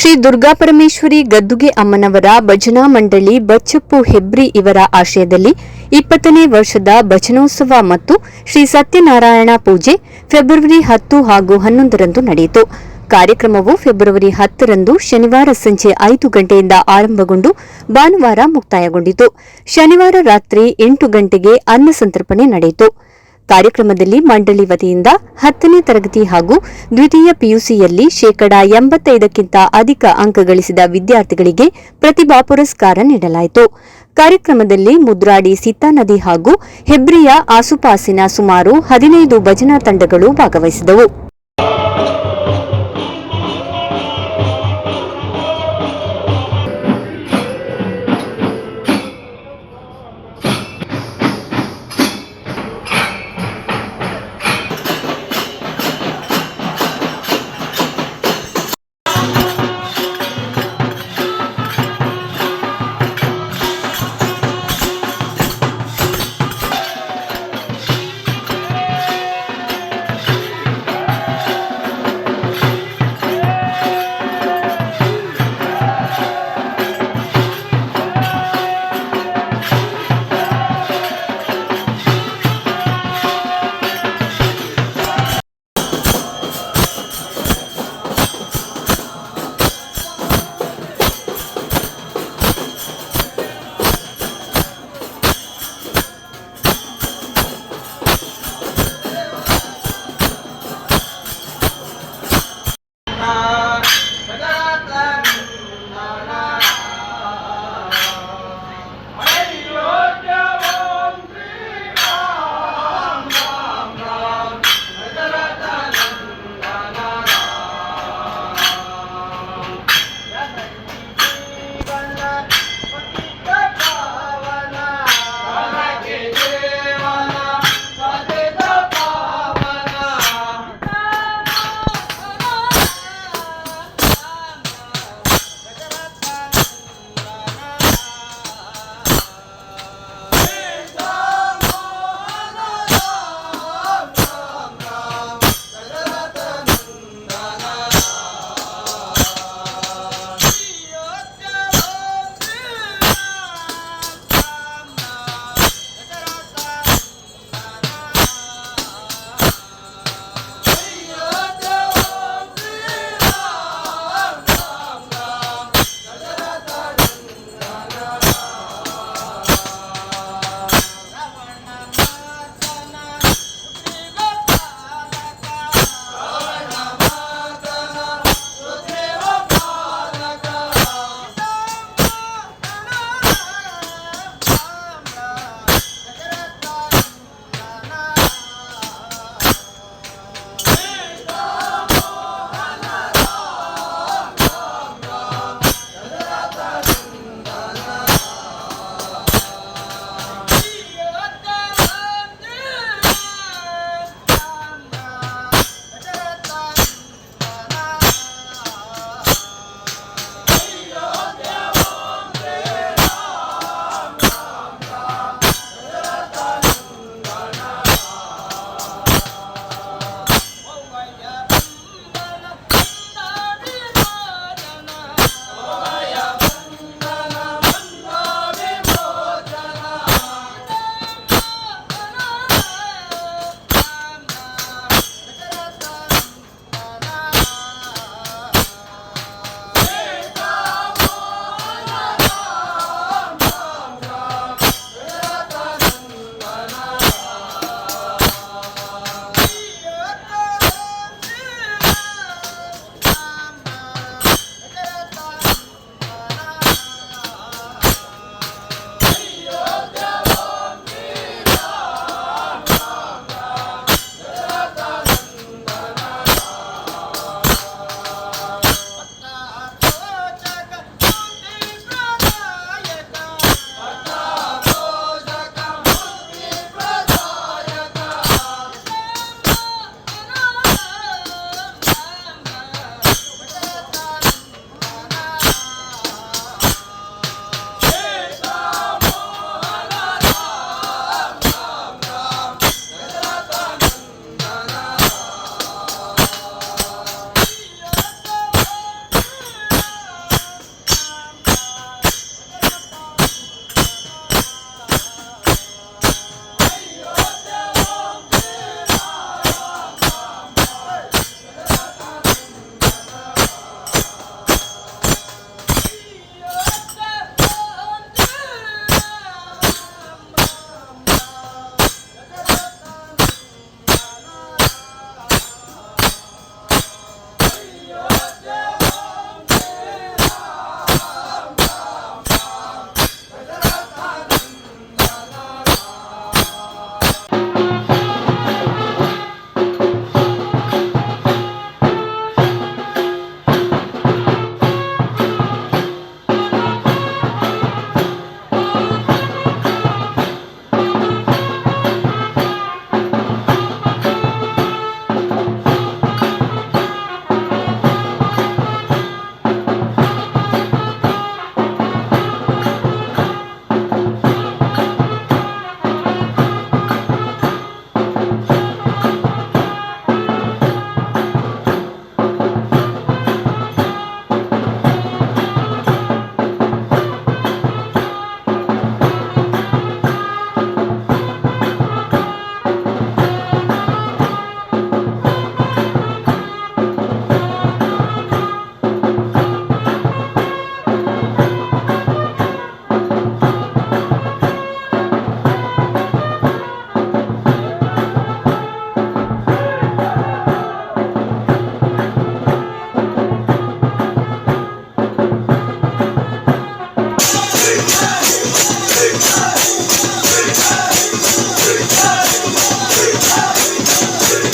ಶ್ರೀ ದುರ್ಗಾಪರಮೇಶ್ವರಿ ಗದ್ದುಗೆ ಅಮ್ಮನವರ ಭಜನಾ ಮಂಡಳಿ ಬಚ್ಚಪ್ಪು ಹೆಬ್ರಿ ಇವರ ಆಶಯದಲ್ಲಿ ಇಪ್ಪತ್ತನೇ ವರ್ಷದ ಭಜನೋತ್ಸವ ಮತ್ತು ಶ್ರೀ ಸತ್ಯನಾರಾಯಣ ಪೂಜೆ ಫೆಬ್ರವರಿ ಹತ್ತು ಹಾಗೂ ಹನ್ನೊಂದರಂದು ನಡೆಯಿತು. ಕಾರ್ಯಕ್ರಮವು ಫೆಬ್ರವರಿ ಹತ್ತರಂದು ಶನಿವಾರ ಸಂಜೆ ಐದು ಗಂಟೆಯಿಂದ ಆರಂಭಗೊಂಡು ಭಾನುವಾರ ಮುಕ್ತಾಯಗೊಂಡಿತು. ಶನಿವಾರ ರಾತ್ರಿ ಎಂಟು ಗಂಟೆಗೆ ಅನ್ನ ಸಂತರ್ಪಣೆ ನಡೆಯಿತು. ಕಾರ್ಯಕ್ರಮದಲ್ಲಿ ಮಂಡಳಿ ವತಿಯಿಂದ ಹತ್ತನೇ ತರಗತಿ ಹಾಗೂ ದ್ವಿತೀಯ ಪಿಯುಸಿಯಲ್ಲಿ ಶೇಕಡಾ ಎಂಬತ್ತೈದಕ್ಕಿಂತ ಅಧಿಕ ಅಂಕ ಗಳಿಸಿದ ವಿದ್ಯಾರ್ಥಿಗಳಿಗೆ ಪ್ರತಿಭಾ ಪುರಸ್ಕಾರ ನೀಡಲಾಯಿತು. ಕಾರ್ಯಕ್ರಮದಲ್ಲಿ ಮುದ್ರಾಡಿ ಸೀತಾ ನದಿ ಹಾಗೂ ಹೆಬ್ರಿಯ ಆಸುಪಾಸಿನ ಸುಮಾರು ಹದಿನೈದು ಭಜನಾ ತಂಡಗಳು ಭಾಗವಹಿಸಿದವು.